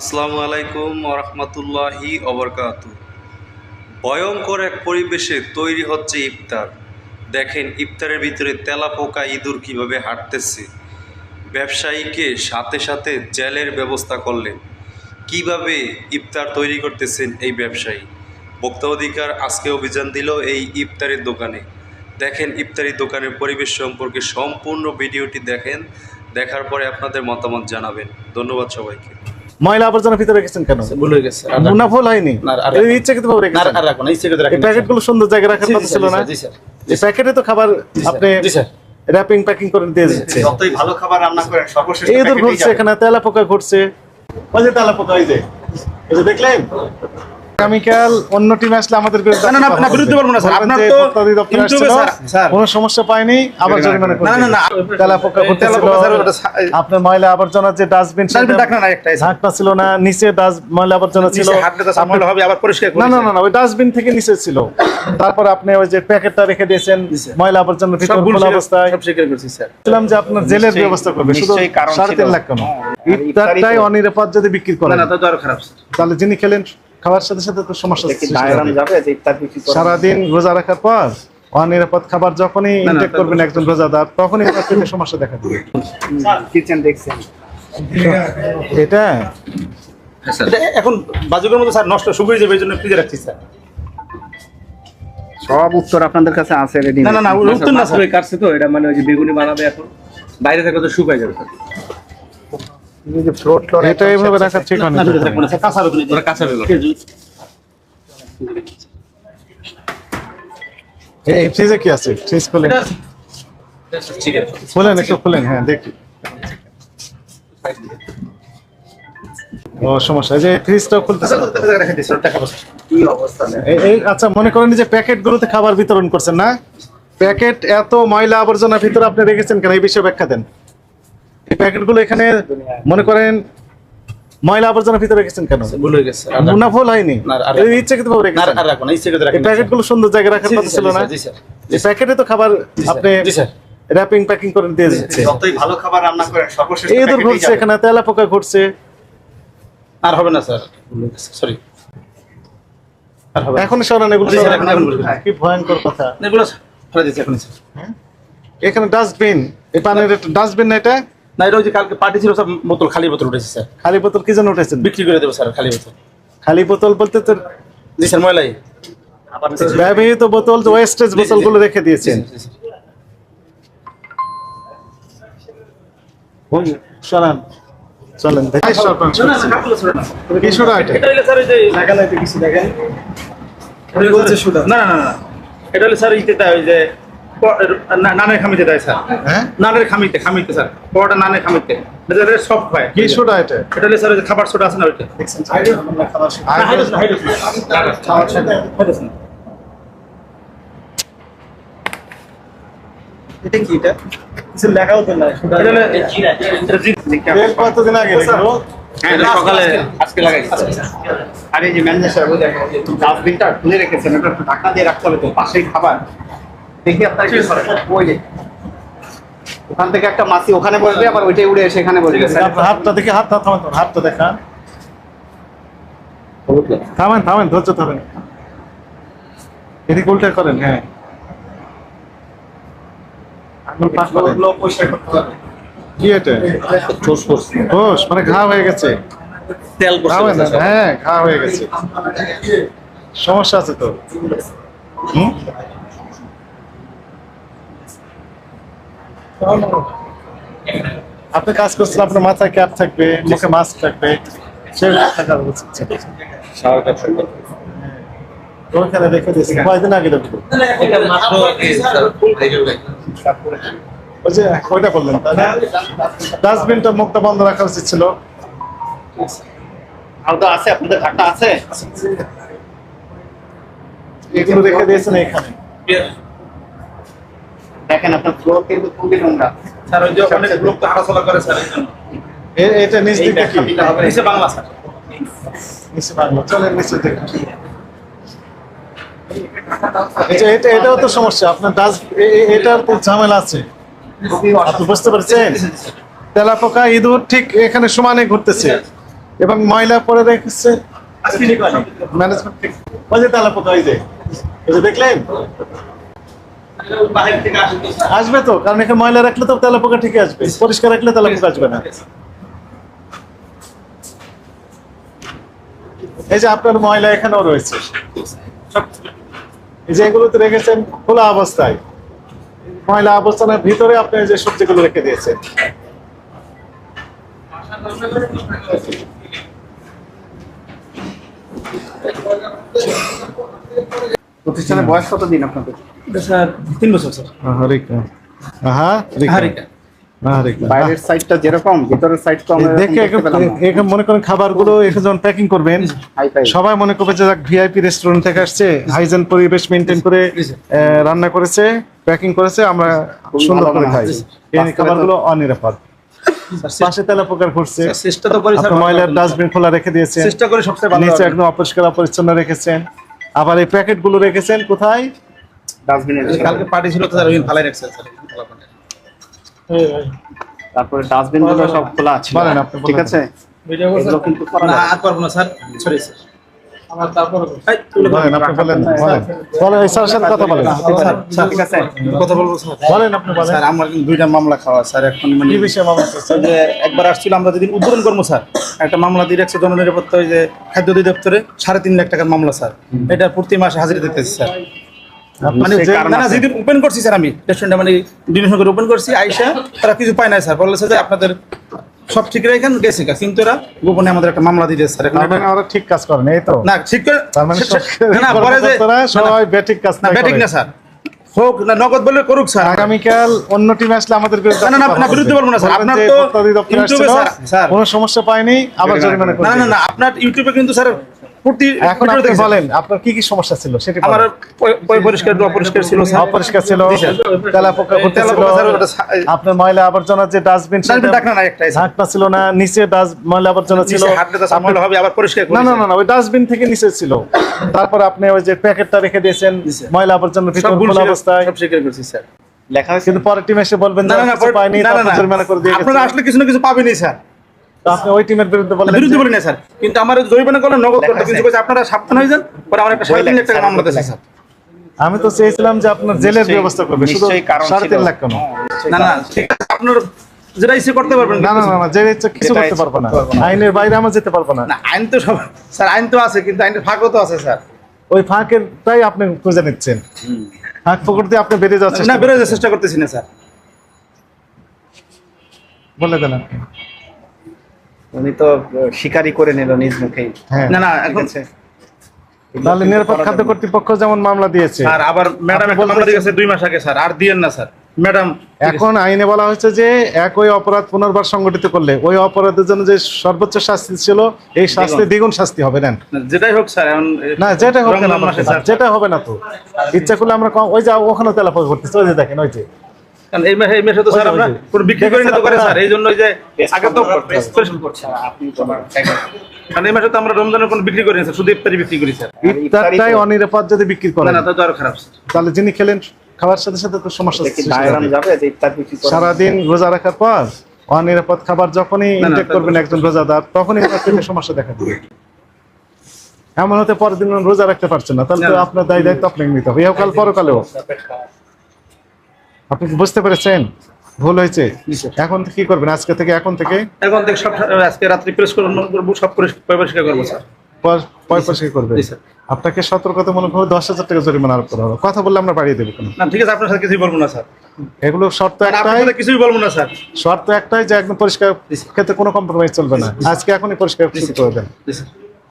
আসসালামু আলাইকুম রহমতুল্লাহি অবরকাত ভয়ঙ্কর এক পরিবেশে তৈরি হচ্ছে ইফতার। দেখেন ইফতারের ভিতরে তেলা পোকা ইঁদুর কীভাবে হাঁটতেছে। ব্যবসায়ীকে সাথে সাথে জেলের ব্যবস্থা করলেন। কীভাবে ইফতার তৈরি করতেছেন এই ব্যবসায়ী? বক্তা অধিকার আজকে অভিযান দিল এই ইফতারের দোকানে। দেখেন ইফতারি দোকানের পরিবেশ সম্পর্কে সম্পূর্ণ ভিডিওটি দেখেন। দেখার পরে আপনাদের মতামত জানাবেন। ধন্যবাদ সবাইকে। ময়লা আবর্জনা ভিতরে রেখেছেন কেন? ভুল হয়ে গেছে। মুনাফল হয়নি। ইচ্ছাকৃত ভাবে রেখেছেন। আর রাখেন সুন্দর জায়গায় রাখার কথা ছিল না? জি, স্যার, এই প্যাকেটে তো খাবার আপনি জি স্যার। র্যাপিং প্যাকিং করে দিয়ে দিচ্ছে যতই ভালো খাবার রান্না করেন সর্বশেষ এই দূর ঘুরছে এখানে তেলাপোকা ঘুরছে। ওই যে তেলা পোকা এই যে। এই যে দেখলেন? আগামীকাল অন্য টিম আসলে আমাদের বিরুদ্ধে না, না, না, কথা আপনার বিরুদ্ধে বলব না, স্যার। আপনার তো ভোক্তা অধিদপ্তর ইউটিউবে, আসছিল, স্যার, স্যার। কোনো সমস্যা পায়নি আবার জরিমানা করে না, না, না, দিয়েছে। তেলা পোকা ঘুরতে তেলা পোকা, স্যার, ওটা সা- আপনার ময়লা আবর্জনার যে ডাস্টবিন ডাস্টবিন ডাক না, না, একটাই, স্যার। ছিল না নিচে ডাস্ট ময়লা আবর্জনা ছিল নিচে হাঁটলে তো স্যার ময়লা হবে, আবার পরিষ্কার না না না না ওই ডাস্টবিন থেকে নিচে ছিল তারপর আপনি ওই যে প্যাকেটটা রেখে দিয়েছেন ময়লা আবর্জনা ভিতর খোলা অবস্থায় সব স্বীকার করছি, স্যার। বলছিলাম যে আপনার জেলের ব্যবস্থা করবে শুধু নিশ্চয়ই কারণ সাড়ে ছিল। তিন লাখ কেন হ্যাঁ, ইফতারটাই অনিরাপদ যদি বিক্রি করেন না, তা তো আরও খারাপ, তাহলে যিনি খেলেন খাবার সাথে সাথে তো সমস্যা সারাদিন রোজা রাখার পর অনিরাপদ খাবার যখনই ইনটেক করবেন একজন রোজাদার তখনই পেটে সমস্যা দেখা দিবে। কিচেন দেখছেন। এটা? এটা এখন বাজুকের মতো স্যার নষ্ট শুকিয়ে যাবে এই জন্য ফ্রিজে রাখছি স্যার। সব উত্তর আপনাদের কাছে আছে রেডি না না না উত্তর না স্যার কাটছে তো এটা মানে ওই যে বেগুনি বানাবে এখন। বাইরে থেকে তো শুকাই যাবে ফ্লোর ফ্লোর এটা এইভাবে রাখা ঠিক না না ভিতরে থাকব না স্যার কাঁচা বেগুনি ওরা কাঁচা বেগুন এই ফ্রিজে কি আছে? ফ্রিজ খুলে খুলেন একটু খুলেন হ্যাঁ দেখি। ও সমস্যা। যে ফ্রিজটাও খুলতেছে। না। রেখে দিই স্যার টাকা পয়সা। কি অবস্থা এই- এই আচ্ছা মনে করেন যে প্যাকেট গুলোতে খাবার বিতরণ করছেন না? প্যাকেট এত ময়লা আবর্জনা ভিতরে আপনি রেখেছেন কেন? এই বিষয়ে ব্যাখ্যা দেন। এই প্যাকেটগুলো এখানে মনে করেন ময়লা আবর্জনা ভিতরে রেখেছেন কেন? ভুল হয়ে গেছে হয়নি। ভাবে রেখেছেন? আর ইচ্ছে রাখেন প্যাকেটগুলো সুন্দর জায়গায় রাখার কথা ছিল না? জি স্যার। এই প্যাকেটে তো খাবার আপনি জি, স্যার। র্যাপিং প্যাকিং করে দিয়ে দিচ্ছে যতই ভালো খাবার রান্না করেন সর্বশেষ এই দূর ঘুরছে এখানে তেলা পোকা ঘুরছে আর হবে না স্যার। সরি আর হবে এখন সরান এগুলো। কি ভয়ঙ্কর কথা। এগুলো ফেলে দিচ্ছি এখন স্যার। এখানে ডাস্টবিন এই পানির ডাস্টবিন না এটা? না এটা ওই যে কালকে পার্টি ছিল সব বোতল খালি বোতল উঠেছে স্যার। খালি বোতল কি জন্য উঠেছেন? বিক্রি করে দেবো স্যার খালি বোতল। খালি বোতল বলতে তো জি স্যার ময়লাই। ব্যবহৃত বোতল ওয়েস্টেজ বোতলগুলো রেখে দিয়েছেন। সরান। চলেন দেখি। সরান না, না, না, না। কি এটা হলো স্যার ওই যে কিছু দেখেন? না না না না। এটা হলো স্যার ইতে ওই যে নানের খামিতে দেয় স্যার। হ্যাঁ? নানের খামিতে খামিতে স্যার। পরোটা নানের খামিতে। সফট হয়। কি সোডা এটা? এটা হলো স্যার খাবার সোডা আছে না ওইটা। এটা কি এটা? কিছু লেখা হতো না এটা এটা কতদিন আগে হ্যাঁ এটা সকালে আজকে? লাগাইছি আর এই যে ম্যানেজার সাহেব দেখেন ডাস্টবিনটা খুলে রেখেছেন ওটা একটু ঢাকনা দিয়ে রাখতে হবে তো পাশেই খাবার। দেখি আপনার কি ওই যে ওখান থেকে একটা মাছি ওখানে বসবে আবার ওইটাই উড়ে এসে এখানে বসবে। হাতটা দেখি থামান তোমার হাতটা দেখান। থামেন থামেন ধৈর্য থামেন এদিকে উল্টে করেন হ্যাঁ। আঙুল পাশ করেন। কি এটা? মানে ঘা হয়ে গেছে। তেল হয়ে হ্যাঁ ঘা হয়ে গেছে। সমস্যা আছে তো? হুম? আপনি কাজ করছেন আপনার মাথায় ক্যাপ থাকবে মুখে মাস্ক থাকবে। ওখানে রেখে দিয়েছি কয়দিন আগে দেখব ওই যে ওইটা বললেন ডাস্টবিনটা মুখটা বন্ধ রাখা উচিত ছিল। আলাদা আছে আপনাদের আছে? এগুলো রেখে দিয়েছেন এখানে। দেখেন আপনার ফ্লোর কিন্তু খুবই নোংরা। স্যার ওই যে অনেক লোক তো হাঁটাচলা করে স্যার এই জন্য। এটা নিচ দিকে কি? নিচে বাংলা স্যার। নিচে বাংলা চলেন নিচে দিকে। এটা এটাও তো সমস্যা আপনার ডাস্ট এটার তো ঝামেলা আছে। আপনি বুঝতে পারছেন? তেলাপোকা ইঁদুর ঠিক এখানে সমানে ঘুরতেছে। এবং ময়লা পরে রেখেছে। ম্যানেজমেন্ট ঠিক ওই যে তালা পোকা ওই যে দেখলেন? আসবে তো, কারণ এখানে ময়লা রাখলে তো তেলা পোকা ঠিকই আসবে। পরিষ্কার রাখলে তেলা পোকা আসবে না। এই যে আপনার ময়লা এখানেও রয়েছে। এই যে এগুলোতে রেখেছেন খোলা অবস্থায়। ময়লা অবস্থানের ভিতরে আপনি যে সবজিগুলো রেখে দিয়েছেন। প্রতিষ্ঠানের বয়স কত দিন আপনাদের স্যার তিন বছর স্যার। হরিকা আহা হারিকা বাইরের সাইডটা যেরকম ভিতরের সাইড তো আমরা দেখে এরকম দেখতে পেলাম না। এখন মনে করেন খাবারগুলো এখানে যখন প্যাকিং করবেন সবাই মনে করবে যে ভিআইপি রেস্টুরেন্ট থেকে আসছে হাইজেন পরিবেশ মেনটেন করে আহ, রান্না করেছে প্যাকিং করেছে আমরা সুন্দর করে খাই। এই খাবারগুলো অনিরাপদ। পাশে তেলা পোকার করছে চেষ্টা তো করি ময়লার ডাস্টবিন খোলা রেখে দিয়েছেন। চেষ্টা করে সবচেয়ে ভালো নিচে একদম অপরিষ্কার অপরিচ্ছন্ন রেখেছেন। আবার এই প্যাকেটগুলো রেখেছেন কোথায়? ডাস্টবিনে কালকে পার্টি ছিল তো স্যার ওই ফালাই রাখছেন স্যার। তারপরে ডাস্টবিনগুলো সব খোলা আছে। বলেন, আপনি ঠিক আছে? ভিডিও কিন্তু না। আর পারব না স্যার সরি স্যার। দুইটা মামলা খাওয়া স্যার এখন মানে কি বিষয়ে মামলা করছেন? ওই যে একবার আসছিল আমরা যেদিন উদ্বোধন করব স্যার একটা মামলা দিয়ে রাখছে জননিরাপত্তা ওই যে খাদ্য অধিদপ্তরে সাড়ে তিন লাখ টাকার মামলা স্যার। এটা প্রতি মাসে হাজিরা দিতেছি স্যার। মানে যেদিন ওপেন করছি স্যার আমি। রেস্টুরেন্টে মানে ডিনেশন করে ওপেন করছি আইসা তারা কিছু পায় না স্যার। বলেছে যে আপনাদের সব ঠিক রেখেন গেছে কিন্তু এরা গোপনে আমাদের একটা মামলা দিতে স্যার মানে ওরা ঠিক কাজ করেন এই তো। না ঠিক করে তার মানে না, পরে যে সবাই ব্যাটিক কাজ না না স্যার। হোক না নগদ বলে করুক স্যার। আগামীকাল অন্য টিম আসলে আমাদের বিরুদ্ধে না, না, না, বিরুদ্ধে বলব না, স্যার। আপনার তো ইউটিউবে স্যার। কোনো সমস্যা পায়নি আবার জরিমানা করে না না না আপনার ইউটিউবে কিন্তু স্যার প্রতি এখন আপনি বলেন আপনার কি কি সমস্যা ছিল সেটি আমার বলেন। পয়- পয় পরিষ্কার অপরিষ্কার ছিল। অপরিষ্কার ছিল জি, স্যার। তেলা পোকা এই করতেছিল তেলাপোকা, স্যার, ওটা আপনার ময়লা আবর্জনার যে ডাস্টবিন ডাস্টবিন ডাকনা নাই একটাই ঢাকনা ছিল না নিচে ডাস্ট ময়লা আবর্জনা ছিল। নিচে হাঁটলে তো স্যার ময়লা হবে আবার পরিষ্কার না না না না ওই ডাস্টবিন থেকে নিচে ছিল। তারপর আপনি ওই যে প্যাকেটটা রেখে দিয়েছেন ময়লা আবর্জনা ভিতর খোলা অবস্থায়। সব স্বীকার করছি স্যার। লেখা কিন্তু পরের টিম এসে বলবেন না না না করে দিয়ে আপনারা আসলে কিছু না কিছু পাবেনই স্যার। তো আপনি ওই টিমের বিরুদ্ধে বলেন বিরুদ্ধে বলি না স্যার। কিন্তু আমার জরিমানা করলে নগদ করতে কিন্তু কইছে আপনারা সাবধান হয়ে যান পরে আমার একটা সাড়ে লাখ টাকা মামলা দিয়েছে স্যার। আমি তো চেয়েছিলাম যে আপনার জেলের ব্যবস্থা করবে শুধু নিশ্চয়ই কারণ সাড়ে ছিল। তিন লাখ কেন? না না ঠিক আছে, আপনার যেটা ইচ্ছে করতে পারবেন না না না না জেলে ইচ্ছা কিছু যেটা ইচ্ছে পারব করতে পারব না। আইনের বাইরে আমরা যেতে পারব না। না আইন তো সব স্যার আইন তো আছে কিন্তু আইনের ফাঁকও তো আছে স্যার। ওই ফাঁকেরটাই আপনি খুঁজে নিচ্ছেন। ফাঁক ফকর দিয়ে আপনি বেরিয়ে যাচ্ছেন না বেরোয় যাওয়ার চেষ্টা করতেছি না স্যার। বলে দেন আপনি। উনি তো স্বীকারই করে নিল নিজ মুখেই। হ্যাঁ। না না এখন তাহলে নিরাপদ খাদ্য কর্তৃপক্ষ যেমন মামলা দিয়েছে। স্যার আবার ম্যাডাম একটা মামলা দিয়ে গেছে দুই মাস আগে স্যার আর দিয়েন না স্যার। ম্যাডাম এখন আইনে বলা হয়েছে যে একই অপরাধ পুনর্বার সংগঠিত করলে ওই অপরাধের জন্য যে সর্বোচ্চ শাস্তি ছিল এই শাস্তি দ্বিগুণ শাস্তি হবে না যেটাই হোক স্যার এখন না যেটা হোক না যেটা হবে না তো। ইচ্ছা করলে আমরা কম- ওই যে ওখানে তেলাপা করতেছি ওই যে দেখেন ওই যে। কারণ এই মাসে এই মাসে তো স্যার আমরা কোনো বিক্রি করি না তো করে স্যার এই জন্য যে আগে তো কারণ এই মাসে তো আমরা রমজানের কোনো বিক্রি করি না স্যার শুধু ইফতারি বিক্রি করি স্যার। ইফতারটাই অনিরাপদ যদি বিক্রি না না তো আরও খারাপ তাহলে যিনি খেলেন খাবার সাথে সাথে তো সমস্যা সারাদিন রোজা রাখার পর অনিরাপদ খাবার যখনই ইনটেক করবেন একজন রোজাদার তখনই সমস্যা দেখা দিবে। এমন হতে পরের দিন রোজা রাখতে পারছেন না তাহলে তো। আপনার দায় দায়িত্ব আপনাকে নিতে হবে। ইহকাল পরকালেও। আপনি কি বুঝতে পেরেছেন? ভুল হয়েছে? এখন কি করবেন? আজকে থেকে এখন থেকে? এখন দেখ সব আজকে রাত্রি প্রেস করব সব পরিষ্কার পরিষ্কার করব স্যার। পর- পয় পয়সা করবে। আপনাকে সতর্কতামূলক ভাবে দশ হাজার টাকা জরিমানা আরোপ করা হবে। কথা বললে আমরা বাড়িয়ে দেবো না ঠিক আছে আপনার সাথে কিছুই বলব না স্যার। এগুলো শর্ত একটাই। কিছুই বলব না স্যার। শর্ত একটাই যে একদম পরিষ্কার ক্ষেত্রে কোনো কম্প্রোমাইজ চলবে না। আজকে এখনই পরিষ্কার শুরু করে দেন। স্যার।